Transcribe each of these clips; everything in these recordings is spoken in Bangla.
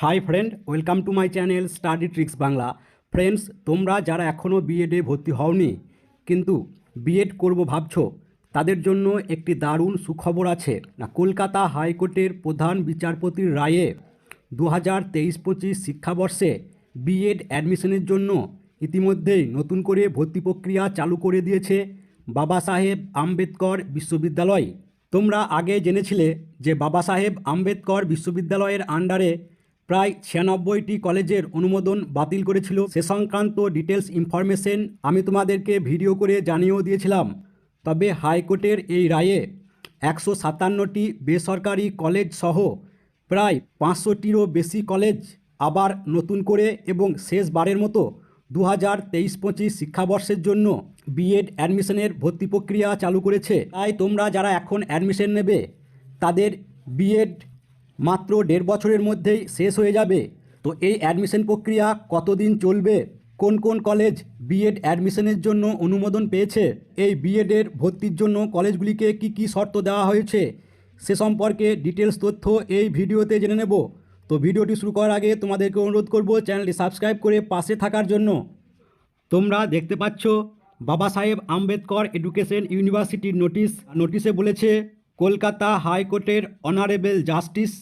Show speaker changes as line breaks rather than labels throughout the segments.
Hi friend welcome to my channel study tricks Bangla friends তোমরা যারা এখনও বিএডে ভর্তি হওনি, কিন্তু বিএড করব ভাবছ, তাদের জন্য একটি দারুণ সুখবর আছে। না, কলকাতা হাইকোর্টের প্রধান বিচারপতির রায়ে দু হাজার তেইশ পঁচিশ শিক্ষাবর্ষে বিএড অ্যাডমিশনের জন্য ইতিমধ্যেই নতুন করে ভর্তি প্রক্রিয়া চালু করে দিয়েছে বাবা সাহেব আম্বেদকর বিশ্ববিদ্যালয়। তোমরা আগে জেনেছিলে যে বাবা সাহেব আম্বেদকর বিশ্ববিদ্যালয়ের আন্ডারে প্রায় ছিয়ানব্বইটি কলেজের অনুমোদন বাতিল করেছিল। সে সংক্রান্ত ডিটেলস ইনফরমেশন আমি তোমাদেরকে ভিডিও করে জানিয়েও দিয়েছিলাম। তবে হাইকোর্টের এই রায়ে একশো সাতান্নটি বেসরকারি কলেজ সহ প্রায় পাঁচশোটিরও বেশি কলেজ আবার নতুন করে এবং শেষবারের মতো দু হাজার তেইশ পঁচিশ শিক্ষাবর্ষের জন্য বিএড অ্যাডমিশনের ভর্তি প্রক্রিয়া চালু করেছে। তাই তোমরা যারা এখন অ্যাডমিশন নেবে, তাদের বিএড মাত্র দেড় বছরের মধ্যেই শেষ হয়ে যাবে। তো এই অ্যাডমিশন প্রক্রিয়া কতদিন চলবে? কোন কোন কলেজ বিএড অ্যাডমিশনের জন্য অনুমোদন পেয়েছে? এই বিএডের ভর্তির জন্য কলেজগুলিকে কি কি শর্ত দেওয়া হয়েছে? সে সম্পর্কে ডিটেলস তথ্য এই ভিডিওতে জেনে নেব। তো ভিডিওটি শুরু করার আগে তোমাদেরকে অনুরোধ করব চ্যানেলটি সাবস্ক্রাইব করে পাশে থাকার জন্য। তোমরা দেখতে পাচ্ছ, বাবা সাহেব আম্বেদকর এডুকেশন ইউনিভার্সিটির নোটিশ, নোটিশে বলেছে কলকাতা হাইকোর্টের অনারেবল জাস্টিস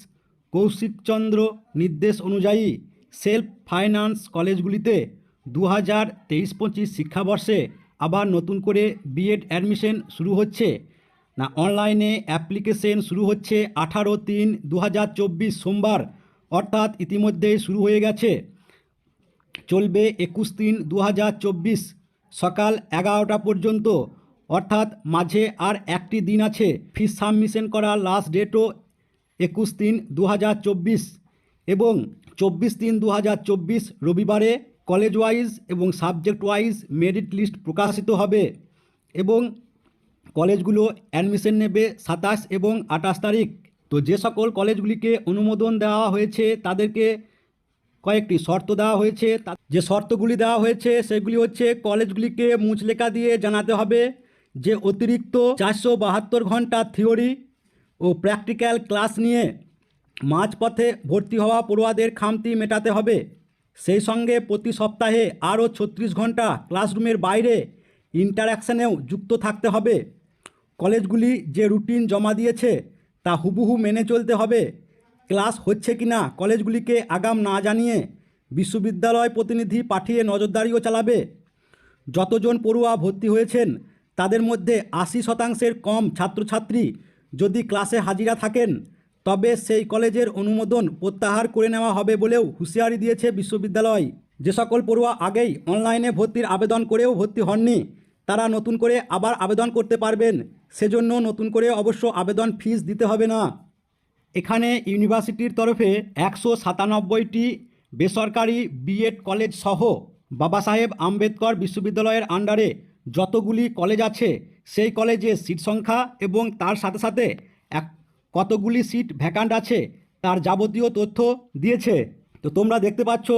কৌশিকচন্দ্র নির্দেশ অনুযায়ী সেলফ ফাইন্যান্স কলেজগুলিতে দু হাজার তেইশ পঁচিশ শিক্ষাবর্ষে আবার নতুন করে বিএড অ্যাডমিশন শুরু হচ্ছে। না, অনলাইনে অ্যাপ্লিকেশন শুরু হচ্ছে আঠারো তিন দু সোমবার, অর্থাৎ ইতিমধ্যেই শুরু হয়ে গেছে। চলবে একুশ তিন দু সকাল এগারোটা পর্যন্ত অর্থাৎ মাঝে আর একটি দিন আছে ফিস সাবমিশন করার লাস্ট ডেটও একুশ তিন দু এবং চব্বিশ তিন দু রবিবারে কলেজ ওয়াইজ এবং সাবজেক্ট ওয়াইজ মেরিট লিস্ট প্রকাশিত হবে এবং কলেজগুলো অ্যাডমিশন নেবে সাতাশ এবং আঠাশ তারিখ। তো যে সকল কলেজগুলিকে অনুমোদন দেওয়া হয়েছে, তাদেরকে কয়েকটি শর্ত দেওয়া হয়েছে। যে শর্তগুলি দেওয়া হয়েছে, সেগুলি হচ্ছে কলেজগুলিকে মুচলেখা দিয়ে জানাতে হবে। যে অতিরিক্ত চারশো বাহাত্তর ঘণ্টা থিওরি ও প্র্যাকটিক্যাল ক্লাস নিয়ে মাঝপথে ভর্তি হওয়া পড়ুয়াদের খামতি মেটাতে হবে, সেই সঙ্গে প্রতি সপ্তাহে আরও ছত্রিশ ঘণ্টা ক্লাসরুমের বাইরে ইন্টারাকশানেও যুক্ত থাকতে হবে। কলেজগুলি যে রুটিন জমা দিয়েছে তা হুবহু মেনে চলতে হবে। ক্লাস হচ্ছে কি না কলেজগুলিকে আগাম না জানিয়ে বিশ্ববিদ্যালয় প্রতিনিধি পাঠিয়ে নজরদারিও চালাবে। যতজন পড়ুয়া ভর্তি হয়েছেন তাদের মধ্যে আশি শতাংশের কম ছাত্রছাত্রী যদি ক্লাসে হাজিরা থাকেন, তবে সেই কলেজের অনুমোদন প্রত্যাহার করে নেওয়া হবে বলেও হুঁশিয়ারি দিয়েছে বিশ্ববিদ্যালয়। যে সকল পড়ুয়া আগেই অনলাইনে ভর্তির আবেদন করেও ভর্তি হননি, তারা নতুন করে আবার আবেদন করতে পারবেন। সেজন্য নতুন করে অবশ্য আবেদন ফিস দিতে হবে না। এখানে ইউনিভার্সিটির তরফে একশো সাতানব্বইটি বেসরকারি বিএড কলেজ সহ বাবা সাহেব আম্বেদকর বিশ্ববিদ্যালয়ের আন্ডারে যতগুলি কলেজ আছে, সেই কলেজের সিট সংখ্যা এবং তার সাথে সাথে এক, কতগুলি সিট ভ্যাকান্ট আছে, তার যাবতীয় তথ্য দিয়েছে। তো তোমরা দেখতে পাচ্ছ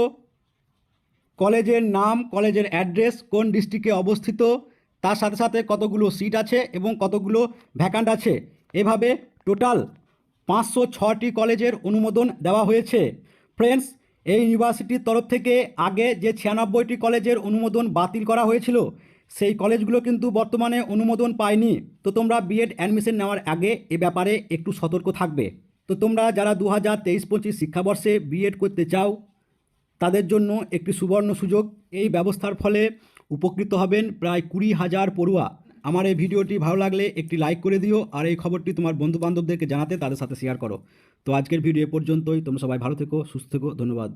কলেজের নাম কলেজের অ্যাড্রেস কোন ডিস্ট্রিক্টে অবস্থিত, তার সাথে সাথে কতগুলো সিট আছে এবং কতগুলো ভ্যাকান্ট আছে। এভাবে টোটাল পাঁচশো ছটি কলেজের অনুমোদন দেওয়া হয়েছে। ফ্রেন্ডস এই ইউনিভার্সিটির তরফ থেকে আগে যে ছিয়ানব্বইটি কলেজের অনুমোদন বাতিল করা হয়েছিল সেই কলেজগুলো কিন্তু বর্তমানে অনুমোদন পায়নি। তো তোমরা বিএড অ্যাডমিশন নেওয়ার আগে এ ব্যাপারে একটু সতর্ক থাকবে। তো তোমরা যারা দু হাজার তেইশ পঁচিশ শিক্ষাবর্ষে বিএড করতে চাও, তাদের জন্য একটি সুবর্ণ সুযোগ। এই ব্যবস্থার ফলে উপকৃত হবেন প্রায় কুড়ি হাজার পড়ুয়া। আমার এই ভিডিওটি ভালো লাগলে একটি লাইক করে দিও আর এই খবরটি তোমার বন্ধু বান্ধবদেরকে জানাতে তাদের সাথে শেয়ার করো। তো আজকের ভিডিও পর্যন্তই। তোমরা সবাই ভালো থেকো, সুস্থ থেকো, ধন্যবাদ।